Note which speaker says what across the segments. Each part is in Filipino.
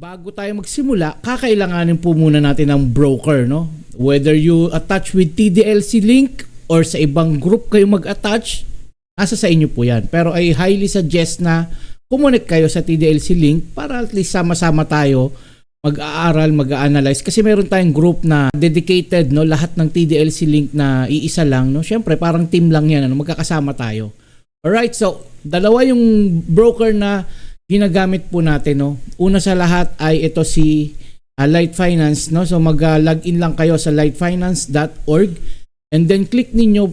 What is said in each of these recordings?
Speaker 1: bago tayo magsimula, kakailanganin po muna natin ng broker, no? Whether you attach with TDLC link or sa ibang group kayo mag-attach, nasa sa inyo po yan. Pero I highly suggest na kumonek kayo sa TDLC link para at least sama-sama tayo mag-aaral, mag-analyze kasi meron tayong group na dedicated no lahat ng TDLC link na iisa lang no. Syempre parang team lang 'yan ano, magkakasama tayo. Alright, so dalawa yung broker na ginagamit po natin no. Una sa lahat ay ito si uh, Light Finance no. So mag-login lang kayo sa lightfinance.org and then click ninyo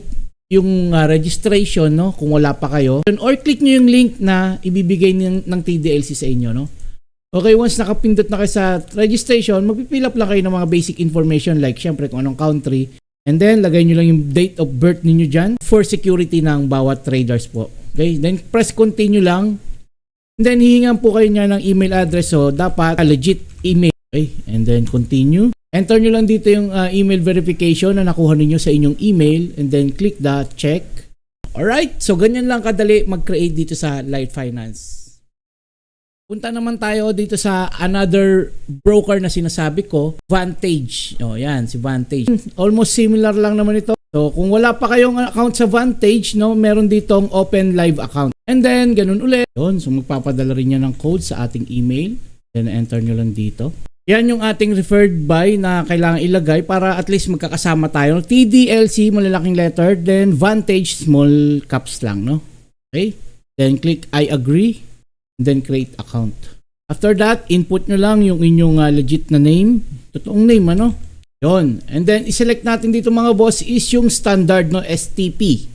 Speaker 1: yung uh, registration no kung wala pa kayo or click nyo yung link na ibibigay ng, ng TDLC sa inyo no. Okay, once nakapindot na kayo sa registration, magpipill up lang kayo ng mga basic information like syempre kung anong country. And then, lagay nyo lang yung date of birth ninyo dyan for security ng bawat traders po. Okay, then press continue lang. Then, hihingan po kayo niya ng email address. So, dapat a legit email. Okay, and then continue. Enter nyo lang dito yung uh, email verification na nakuha ninyo sa inyong email. And then, click the check. Alright, so ganyan lang kadali mag-create dito sa Light Finance. Punta naman tayo dito sa another broker na sinasabi ko, Vantage. O, yan, si Vantage. Almost similar lang naman ito. So, kung wala pa kayong account sa Vantage, no, meron ditong open live account. And then, ganun ulit. Yun, so magpapadala rin yan ng code sa ating email. Then, enter nyo lang dito. Yan yung ating referred by na kailangan ilagay para at least magkakasama tayo. TDLC, malalaking letter. Then, Vantage, small caps lang, no? Okay? Then, click I agree then create account. After that, input nyo lang yung inyong uh, legit na name, totoong name ano. Yon. And then i-select natin dito mga boss is yung standard no STP.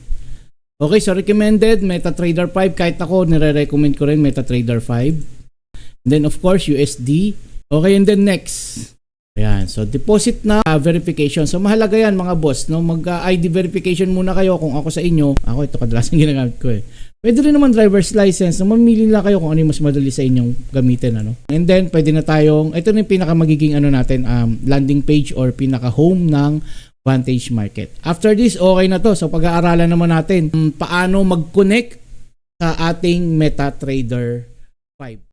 Speaker 1: Okay, so recommended MetaTrader 5 kahit ako nire-recommend ko rin MetaTrader 5. And then of course USD. Okay, and then next. Ayan, so deposit na uh, verification. So mahalaga yan mga boss, no? Mag uh, ID verification muna kayo kung ako sa inyo. Ako ito kadalasan ginagamit ko eh. Pwede rin naman driver's license. So, mamili lang kayo kung ano yung mas madali sa inyong gamitin. Ano? And then, pwede na tayong, ito na yung pinaka magiging ano natin, um, landing page or pinaka home ng Vantage Market. After this, okay na to. So, pag-aaralan naman natin um, paano mag-connect sa ating MetaTrader 5.